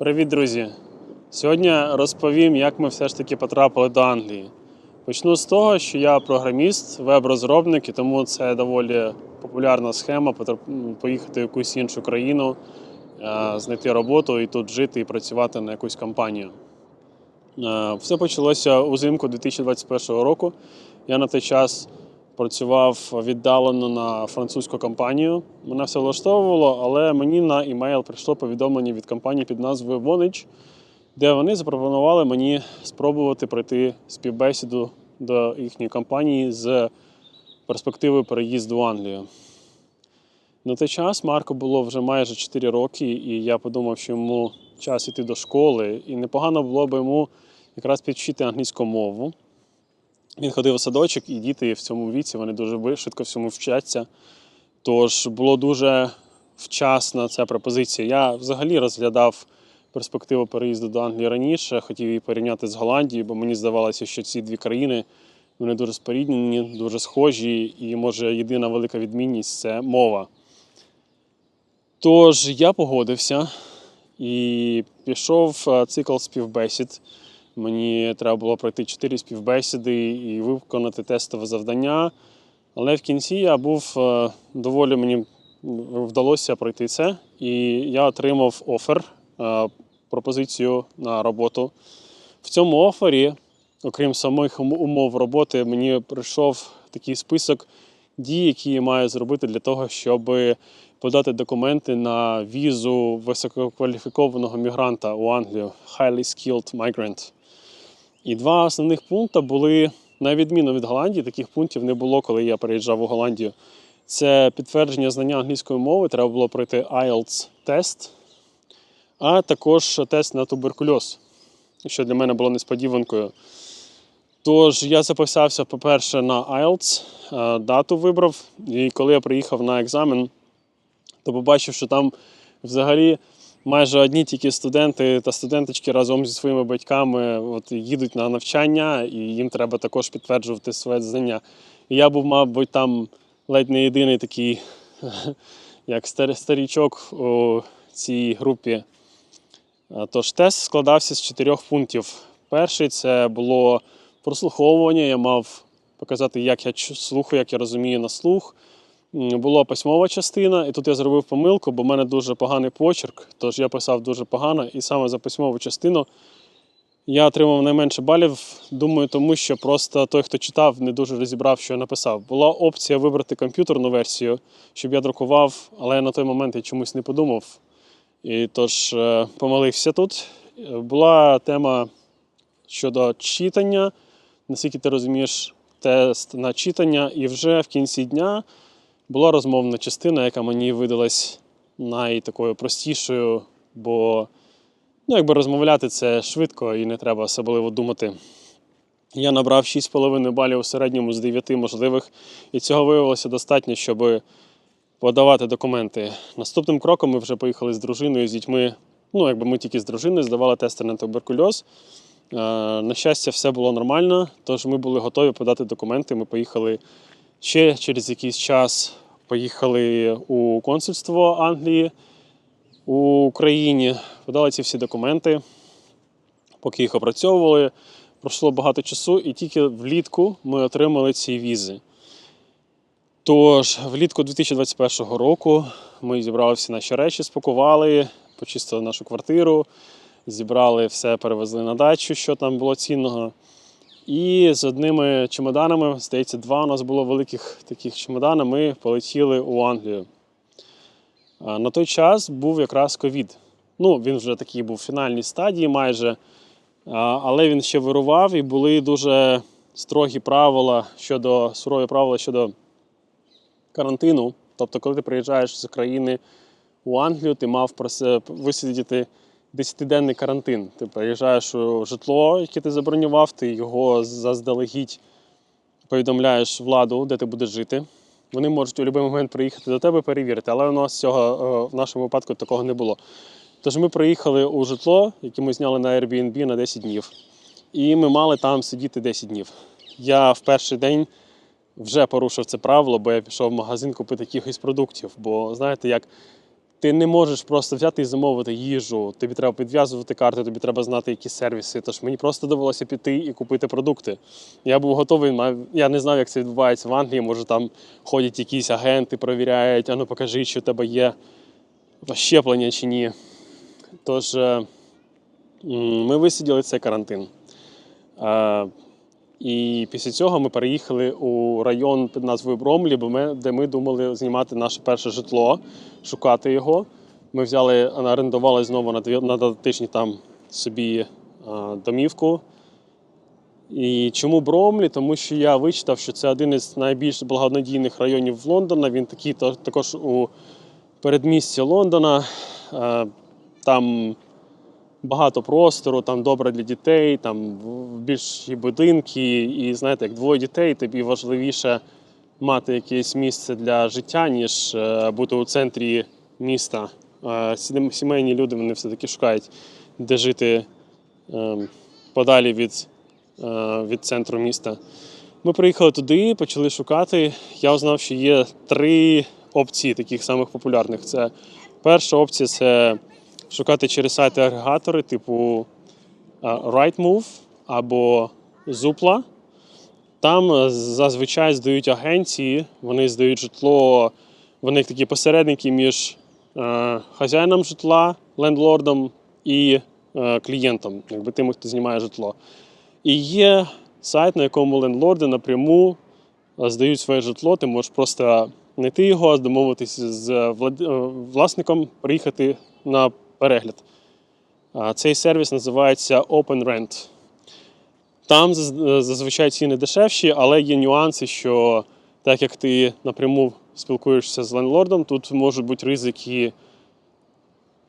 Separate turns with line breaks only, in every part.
Привіт, друзі! Сьогодні розповім, як ми все ж таки потрапили до Англії. Почну з того, що я програміст, веб-розробник, і тому це доволі популярна схема поїхати в якусь іншу країну, е, знайти роботу і тут жити і працювати на якусь компанію. Е, Все почалося узимку 2021 року. Я на той час працював віддалено на французьку компанію. Мене все влаштовувало, але мені на імейл прийшло повідомлення від компанії під назвою Vonage, де вони запропонували мені спробувати пройти співбесіду до їхньої компанії з перспективи переїзду в Англію. На той час Марко було вже майже 4 роки, і я подумав, що йому час іти до школи, і непогано було б йому якраз підвчити англійську мову. Він ходив у садочок, і діти в цьому віці вони дуже швидко всьому вчаться. Тож було дуже вчасна ця пропозиція. Я взагалі розглядав перспективу переїзду до Англії раніше, хотів її порівняти з Голландією, бо мені здавалося, що ці дві країни вони дуже споріднені, дуже схожі, і може єдина велика відмінність це мова. Тож я погодився і пішов е, цикл співбесід. Мені треба було пройти чотири співбесіди і виконати тестове завдання. Але в кінці я був е, доволі мені вдалося пройти це, і я отримав офер, е, пропозицію на роботу. В цьому офері, окрім самих умов роботи, мені прийшов такий список дій, які я маю зробити для того, щоб подати документи на візу висококваліфікованого мігранта у Англію Highly Skilled Migrant. І два основних пункти були, на відміну від Голландії, таких пунктів не було, коли я переїжджав у Голландію. Це підтвердження знання англійської мови, треба було пройти IELTS тест, а також тест на туберкульоз, що для мене було несподіванкою. Тож я записався, по-перше, на IELTS, е, дату вибрав, і коли я приїхав на екзамен, то побачив, що там взагалі майже одні тільки студенти та студенточки разом зі своїми батьками от, їдуть на навчання, і їм треба також підтверджувати своє знання. І я був, мабуть, там ледь не єдиний такий, як старічок у цій групі. Тож тест складався з чотирьох пунктів. Перший це було прослуховування. Я мав показати, як я слухаю, як я розумію на слух. Була письмова частина, і тут я зробив помилку, бо в мене дуже поганий почерк, тож я писав дуже погано, і саме за письмову частину я отримав найменше балів. Думаю, тому що просто той, хто читав, не дуже розібрав, що я написав. Була опція вибрати комп'ютерну версію, щоб я друкував, але на той момент я чомусь не подумав. І тож е, помилився тут. Була тема щодо читання, наскільки ти розумієш тест на читання, і вже в кінці дня була розмовна частина, яка мені видалась найтакою простішою, бо ну, якби розмовляти це швидко і не треба особливо думати. Я набрав 6,5 балів у середньому з 9 можливих, і цього виявилося достатньо, щоб подавати документи. Наступним кроком ми вже поїхали з дружиною, з дітьми. Ну, якби ми тільки з дружиною здавали тести на туберкульоз. Е, На щастя, все було нормально, тож ми були готові подати документи. Ми поїхали ще через якийсь час. Поїхали у консульство Англії у Україні, подали ці всі документи, поки їх опрацьовували. Пройшло багато часу, і тільки влітку ми отримали ці візи. Тож, влітку 2021 року ми зібрали всі наші речі, спакували, почистили нашу квартиру, зібрали все, перевезли на дачу, що там було цінного. І з одними чемоданами, здається, два у нас було великих таких чемодана, ми полетіли у Англію. На той час був якраз ковід. Ну, він вже такий був в фінальній стадії майже, але він ще вирував і були дуже строгі правила щодо сурові правила щодо карантину. Тобто, коли ти приїжджаєш з країни у Англію, ти мав висидіти 10-денний карантин. Ти приїжджаєш у житло, яке ти забронював, ти його заздалегідь повідомляєш владу, де ти будеш жити. Вони можуть у будь-який момент приїхати до тебе перевірити, але у нас цього е, в нашому випадку такого не було. Тож ми приїхали у житло, яке ми зняли на Airbnb на 10 днів. І ми мали там сидіти 10 днів. Я в перший день вже порушив це правило, бо я пішов в магазин купити якихось продуктів. Бо знаєте, як ти не можеш просто взяти і замовити їжу. Тобі треба підв'язувати карти, тобі треба знати, які сервіси. Тож мені просто довелося піти і купити продукти. Я був готовий, я не знав, як це відбувається в Англії. Може, там ходять якісь агенти, перевіряють, а ну покажи, що у тебе є щеплення чи ні. Тож е, ми висиділи цей карантин. Е, І після цього ми переїхали у район під назвою Бромлі, бо де ми думали знімати наше перше житло, шукати його. Ми взяли, орендували знову на два тижні там собі а, домівку. І чому Бромлі? Тому що я вичитав, що це один із найбільш благонадійних районів Лондона. Він такий також у передмісті Лондона. Е, Там багато простору, там добре для дітей, там більші будинки, і знаєте, як двоє дітей, тобі важливіше мати якесь місце для життя, ніж е, бути у центрі міста. Е, Сімейні люди вони все-таки шукають, де жити е, подалі від, е, від центру міста. Ми приїхали туди, почали шукати. Я узнав, що є три опції таких самих популярних. Це перша опція це шукати через сайти агрегатори, типу е, Rightmove або Zoopla. Там е, зазвичай здають агенції, вони здають житло, вони такі посередники між е, хазяїном житла, лендлордом і клієнтом, якби тим, хто знімає житло. І є сайт, на якому лендлорди напряму здають своє житло. Ти можеш просто знайти його, домовитися з власником, приїхати на перегляд. Цей сервіс називається Open Rent. Там зазвичай ціни дешевші, але є нюанси, що так як ти напряму спілкуєшся з лендлордом, тут можуть бути ризики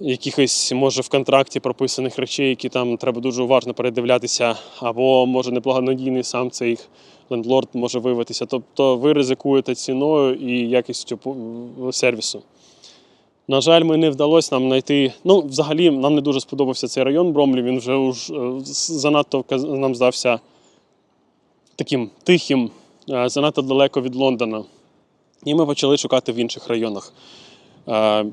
якихось, може, в контракті прописаних речей, які там треба дуже уважно передивлятися, або може неблагонадійний сам цей лендлорд може виявитися. Тобто ви ризикуєте ціною і якістю сервісу. На жаль, ми не вдалося нам знайти. Ну, взагалі, нам не дуже сподобався цей район Бромлі. Він вже уж, е, занадто нам здався таким тихим, е, занадто далеко від Лондона. І ми почали шукати в інших районах. Е,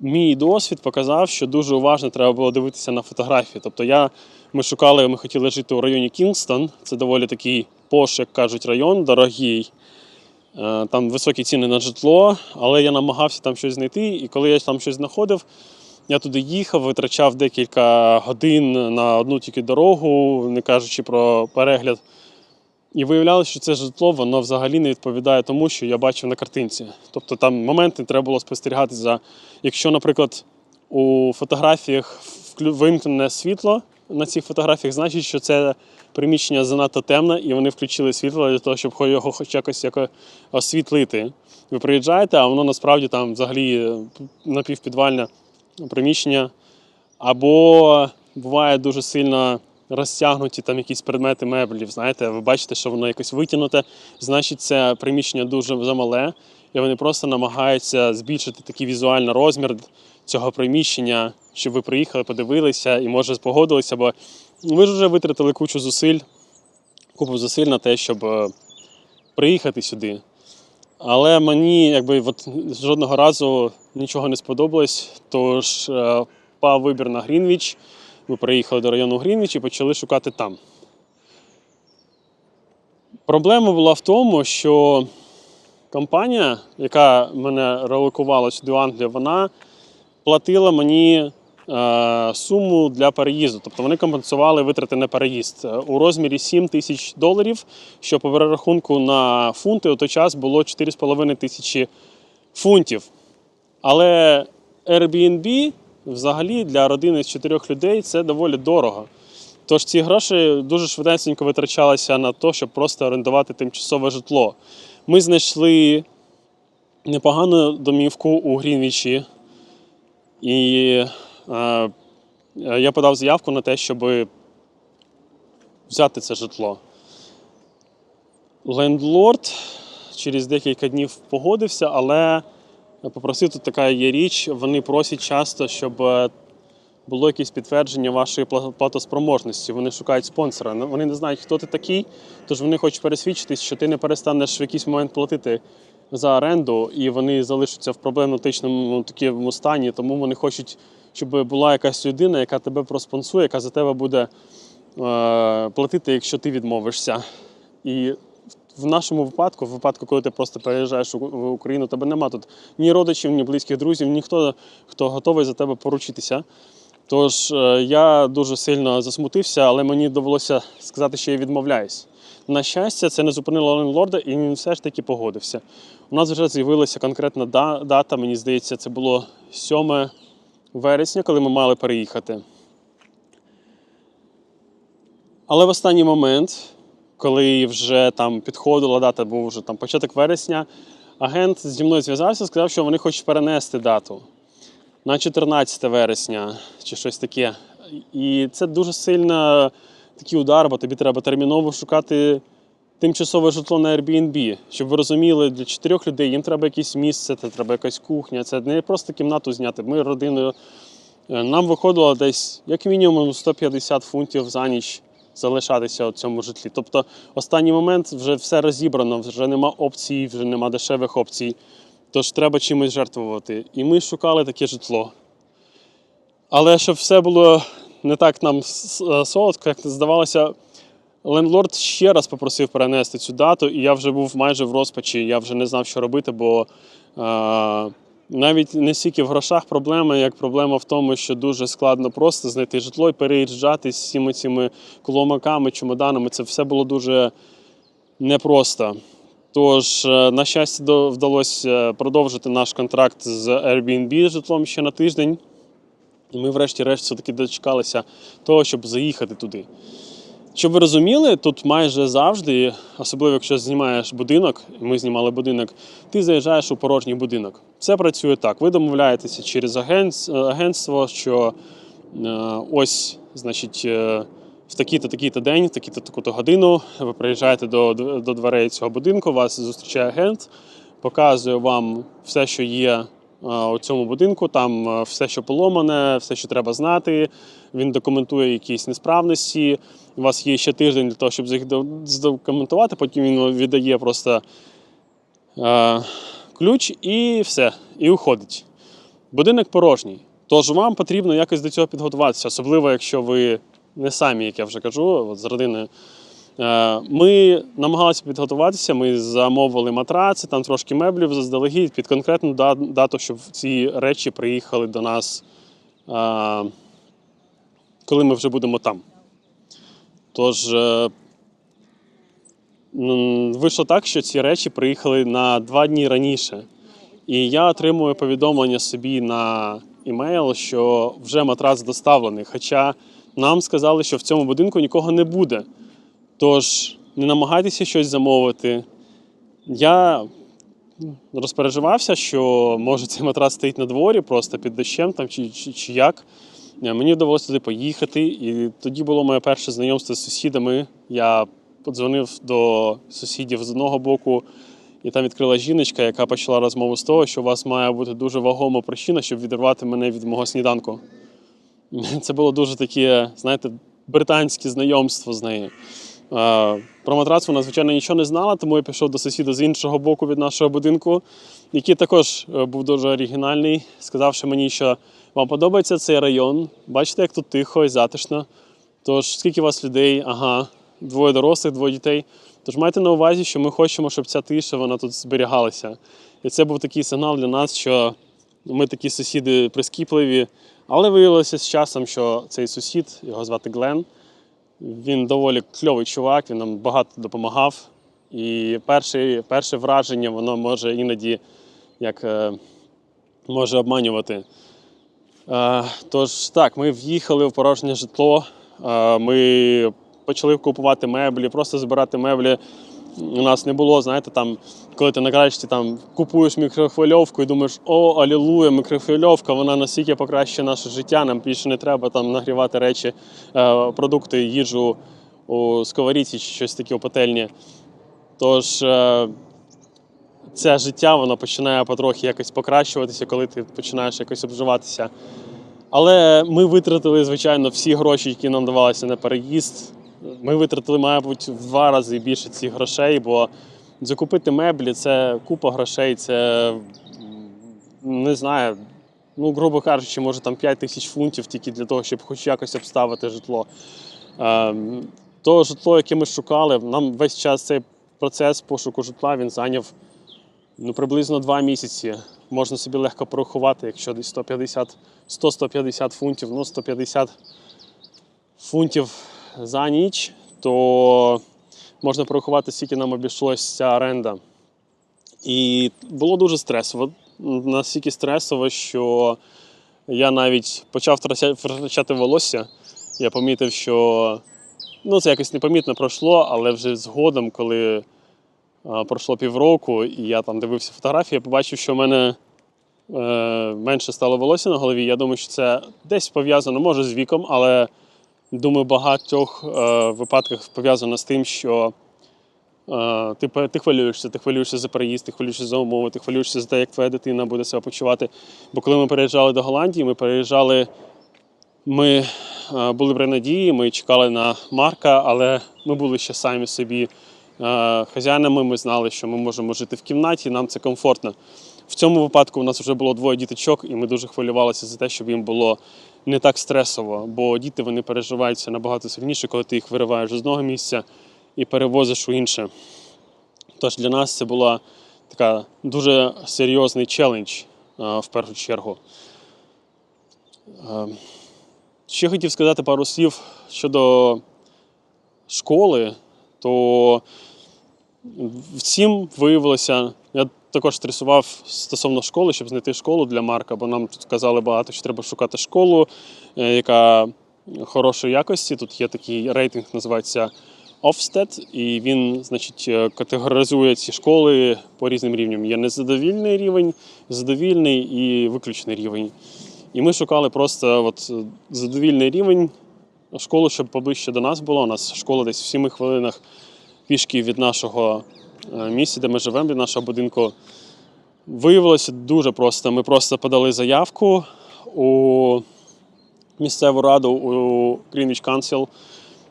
Мій досвід показав, що дуже уважно треба було дивитися на фотографії. Тобто, я, ми шукали, ми хотіли жити у районі Кінгстон. Це доволі такий пош, як кажуть, район, дорогий. Е, Там високі ціни на житло, але я намагався там щось знайти. І коли я там щось знаходив, я туди їхав, витрачав декілька годин на одну тільки дорогу, не кажучи про перегляд. І виявлялося, що це житло воно взагалі не відповідає тому, що я бачив на картинці. Тобто там моменти треба було спостерігати за. Якщо, наприклад, у фотографіях вимкнене світло на цих фотографіях, значить, що це приміщення занадто темне, і вони включили світло для того, щоб його хоч якось яко освітлити. Ви приїжджаєте, а воно насправді там взагалі е, напівпідвальне приміщення. Або буває дуже сильно розтягнуті там якісь предмети меблів. Знаєте, ви бачите, що воно якось витягнуте, значить, це приміщення дуже замале, і вони просто намагаються збільшити такий візуальний розмір цього приміщення, щоб ви приїхали, подивилися і може погодилися, бо ви ж вже витратили кучу зусиль, купу зусиль на те, щоб е, приїхати сюди. Але мені якби от, жодного разу нічого не сподобалось, тож е, пав вибір на Грінвіч. Ми приїхали до району Грінвіч і почали шукати там. Проблема була в тому, що компанія, яка мене релокувала сюди в Англію, вона платила мені е, суму для переїзду. Тобто вони компенсували витрати на переїзд е, у розмірі 7 тисяч доларів, що по перерахунку на фунти у той час було 4,5 тисячі фунтів. Але Airbnb взагалі для родини з чотирьох людей це доволі дорого. Тож ці гроші дуже швиденько витрачалися на те, щоб просто орендувати тимчасове житло. Ми знайшли непогану домівку у Грінвічі, і е, я подав заявку на те, щоб взяти це житло. Лендлорд через декілька днів погодився, але попросив тут така є річ. Вони просять часто, щоб е, було якесь підтвердження вашої платоспроможності. Вони шукають спонсора. Ну, Вони не знають, хто ти такий, тож вони хочуть пересвідчитись, що ти не перестанеш в якийсь момент платити за оренду, і вони залишаться в проблематичному такому стані, тому вони хочуть, щоб була якась людина, яка тебе проспонсує, яка за тебе буде е, платити, якщо ти відмовишся. І в нашому випадку, в випадку, коли ти просто переїжджаєш в Україну, тебе нема тут ні родичів, ні близьких друзів, ніхто, хто готовий за тебе поручитися. Тож е, я дуже сильно засмутився, але мені довелося сказати, що я відмовляюсь. На щастя, це не зупинило лендлорда, і він все ж таки погодився. У нас вже з'явилася конкретна дата, мені здається, це було 7 вересня, коли ми мали переїхати. Але в останній момент, коли вже там підходила дата, був вже там початок вересня, агент зі мною зв'язався, сказав, що вони хочуть перенести дату на 14 вересня чи щось таке. І це дуже сильно такий удар, бо тобі треба терміново шукати тимчасове житло на Airbnb. Щоб ви розуміли, для чотирьох людей їм треба якесь місце, це треба якась кухня. Це не просто кімнату зняти. Ми родиною. е, Нам виходило десь як мінімум 150 фунтів за ніч залишатися у цьому житлі. Тобто, останній момент вже все розібрано, вже нема опцій, вже нема дешевих опцій. Тож треба чимось жертвувати. І ми шукали таке житло. Але щоб все було не так нам е, солодко, як здавалося, лендлорд ще раз попросив перенести цю дату, і я вже був майже в розпачі. Я вже не знав, що робити, бо е, навіть не стільки в грошах проблема, як проблема в тому, що дуже складно просто знайти житло і переїжджати з всіми цими коломаками, чемоданами. Це все було дуже непросто. Тож, е, на щастя, вдалося продовжити наш контракт з Airbnb житлом ще на тиждень. І ми, врешті-решт, все-таки дочекалися того, щоб заїхати туди. Щоб ви розуміли, тут майже завжди, особливо якщо знімаєш будинок, ми знімали будинок, ти заїжджаєш у порожній будинок. Це працює так. Ви домовляєтеся через агентство, що е, ось, значить, е, в такий-то такий-то день, в таку-то таку-то годину ви приїжджаєте до, до дверей цього будинку, вас зустрічає агент, показує вам все, що є у цьому будинку, там е, все, що поломане, все, що треба знати. Він документує якісь несправності. У вас є ще тиждень для того, щоб їх до- здокументувати. Потім він віддає просто е, ключ і все, і уходить. Будинок порожній. Тож вам потрібно якось до цього підготуватися, особливо якщо ви не самі, як я вже кажу, от з родиною. Е, Ми намагалися підготуватися, ми замовили матраци, там трошки меблів заздалегідь під конкретну дату, щоб ці речі приїхали до нас, е, коли ми вже будемо там. Тож е, вийшло так, що ці речі приїхали на два дні раніше. І я отримую повідомлення собі на імейл, що вже матрац доставлений. Хоча нам сказали, що в цьому будинку нікого не буде. Тож не намагайтеся щось замовити. Я розпереживався, що може цей матрас стоїть на дворі, просто під дощем там, чи, чи, чи як. Е, Мені вдалося туди поїхати, і тоді було моє перше знайомство з сусідами. Я подзвонив до сусідів з одного боку, і там відкрила жіночка, яка почала розмову з того, що у вас має бути дуже вагома причина, щоб відірвати мене від мого сніданку. Це було дуже таке, знаєте, британське знайомство з нею. Е, Про матрац вона, звичайно, нічого не знала, тому я пішов до сусіда з іншого боку від нашого будинку, який також е, був дуже оригінальний, сказавши мені, що вам подобається цей район. Бачите, як тут тихо і затишно. Тож, скільки у вас людей? Ага, двоє дорослих, двоє дітей. Тож майте на увазі, що ми хочемо, щоб ця тиша вона тут зберігалася. І це був такий сигнал для нас, що ми такі сусіди прискіпливі. Але виявилося з часом, що цей сусід, його звати Глен, він доволі кльовий чувак, він нам багато допомагав. І перше, перше враження, воно може іноді як е, може обманювати. Е, тож так, ми в'їхали в порожнє житло. Е, ми почали купувати меблі, просто збирати меблі. У нас не було, знаєте, там, коли ти нарешті там купуєш мікрохвильовку і думаєш, о, алілуя, мікрохвильовка, вона настільки покращує наше життя, нам більше не треба там нагрівати речі, е, продукти, їжу у сковорідці чи щось таке у пательні. Тож е, це життя воно починає потрохи якось покращуватися, коли ти починаєш якось обживатися. Але ми витратили, звичайно, всі гроші, які нам давалися на переїзд. Ми витратили, мабуть, в два рази більше цих грошей, бо закупити меблі це купа грошей, це не знаю. Ну, грубо кажучи, може там 5 тисяч фунтів тільки для того, щоб хоч якось обставити житло. Ем, то житло, яке ми шукали, нам весь час цей процес пошуку житла він зайняв ну, приблизно 2 місяці. Можна собі легко порахувати, якщо десь 150, 100-150 фунтів, ну 150 фунтів за ніч, то можна порахувати, скільки нам обійшлося ця оренда. І було дуже стресово. Настільки стресово, що я навіть почав втрачати волосся. Я помітив, що ну, це якось непомітно пройшло, але вже згодом, коли пройшло півроку, і я там дивився фотографії, я побачив, що в мене е, менше стало волосся на голові. Я думаю, що це десь пов'язано, може, з віком, але думаю, багатьох е, випадках пов'язано з тим, що е, ти, ти хвилюєшся, ти хвилюєшся за переїзд, ти хвилюєшся за умови, ти хвилюєшся за те, як твоя дитина буде себе почувати. Бо коли ми переїжджали до Голландії, ми переїжджали. Ми е, були в Ренадії, ми чекали на Марка, але ми були ще самі собі е, хазяїнами. Ми знали, що ми можемо жити в кімнаті, нам це комфортно. В цьому випадку у нас вже було двоє діточок, і ми дуже хвилювалися за те, щоб їм було не так стресово, бо діти вони переживаються набагато сильніше, коли ти їх вириваєш з одного місця і перевозиш у інше. Тож для нас це була така дуже серйозний челендж е, в першу чергу. Е, Ще хотів сказати пару слів щодо школи, то всім виявилося, я також стресував стосовно школи, щоб знайти школу для Марка, бо нам тут казали багато, що треба шукати школу, е, яка хорошої якості. Тут є такий рейтинг, називається Ofsted, і він, значить, е, категоризує ці школи по різним рівням. Є незадовільний рівень, задовільний і виключний рівень. І ми шукали просто от, задовільний рівень школу, щоб поближче до нас було. У нас школа десь в 7 хвилинах пішки від нашого е, місця, де ми живемо, від нашого будинку. Виявилося дуже просто. Ми просто подали заявку у місцеву раду у Greenwich Council.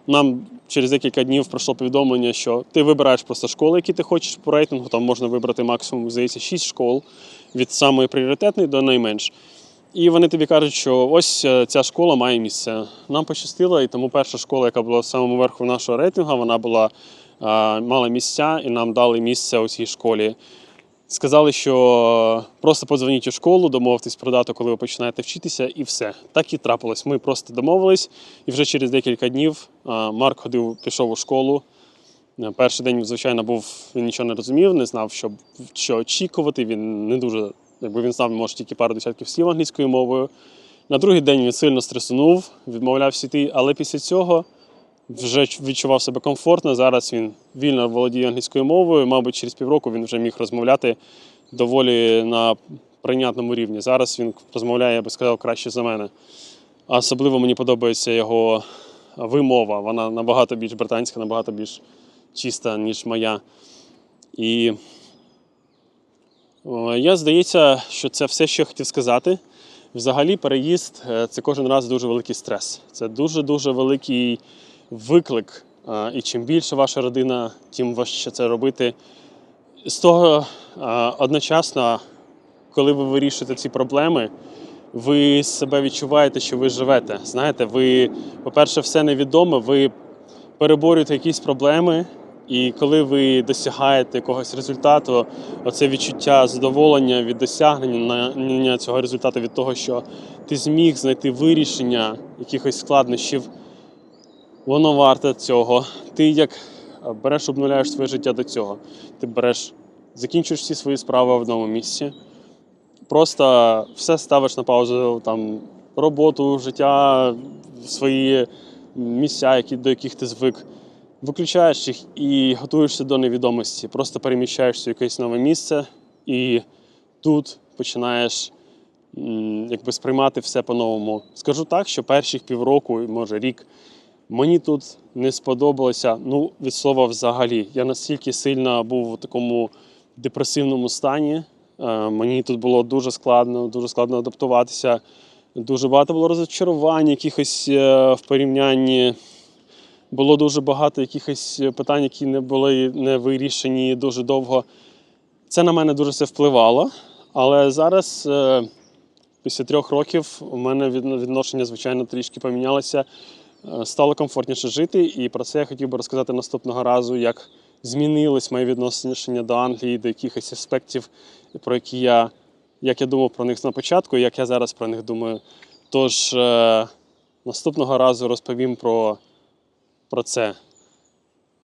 Нам через декілька днів пройшло повідомлення, що ти вибираєш просто школи, які ти хочеш по рейтингу. Там можна вибрати максимум, здається, 6 школ від самої пріоритетної до найменш. І вони тобі кажуть, що ось е, ця школа має місце. Нам пощастило, і тому перша школа, яка була в самому верху нашого рейтингу, вона була мала місця, і нам дали місце у цій школі. Сказали, що просто подзвоніть у школу, домовтесь про дату, коли ви починаєте вчитися, і все. Так і трапилось. Ми просто домовились, і вже через декілька днів Марк ходив, пішов у школу. Е, Перший день, звичайно, був він нічого не розумів, не знав, що, що очікувати. Він не дуже, якби він знав, може тільки пару десятків слів англійською мовою. На другий день він сильно стресунув, відмовлявся йти, але після цього вже відчував себе комфортно. Зараз він вільно володіє англійською мовою. Мабуть, через півроку він вже міг розмовляти доволі на прийнятному рівні. Зараз він розмовляє, я би сказав, краще за мене. Особливо мені подобається його вимова. Вона набагато більш британська, набагато більш чиста, ніж моя. І я здається, що це все, що я хотів сказати. Взагалі, переїзд е, це кожен раз дуже великий стрес. Це дуже-дуже великий виклик. І чим більше ваша родина, тим важче це робити. З того одночасно, коли ви вирішуєте ці проблеми, ви себе відчуваєте, що ви живете. Знаєте, ви, по-перше, все невідоме, ви переборюєте якісь проблеми, і коли ви досягаєте якогось результату, оце відчуття задоволення від досягнення цього результату, від того, що ти зміг знайти вирішення якихось складнощів, воно варте цього. Ти як береш, обнуляєш своє життя до цього. Ти береш, закінчуєш всі свої справи в одному місці. Просто все ставиш на паузу, там, роботу, життя, свої місця, які, до яких ти звик. Виключаєш їх і готуєшся до невідомості. Просто переміщаєшся в якесь нове місце, і тут починаєш якби сприймати все по-новому. Скажу так, що перших півроку, може рік, мені тут не сподобалося, ну, від слова взагалі. Я настільки сильно був у такому депресивному стані. Е, Мені тут було дуже складно, дуже складно адаптуватися. Дуже багато було розчарувань, якихось е, в порівнянні було дуже багато якихось питань, які не були не вирішені дуже довго. Це на мене дуже все впливало. Але зараз, е, після трьох років, у мене відношення, звичайно, трішки помінялося. Е, Стало комфортніше жити, і про це я хотів би розказати наступного разу, як змінилось моє відношення до Англії, до якихось аспектів, про які я, як я думав про них на початку, і як я зараз про них думаю. Тож е, наступного разу розповім про, про це.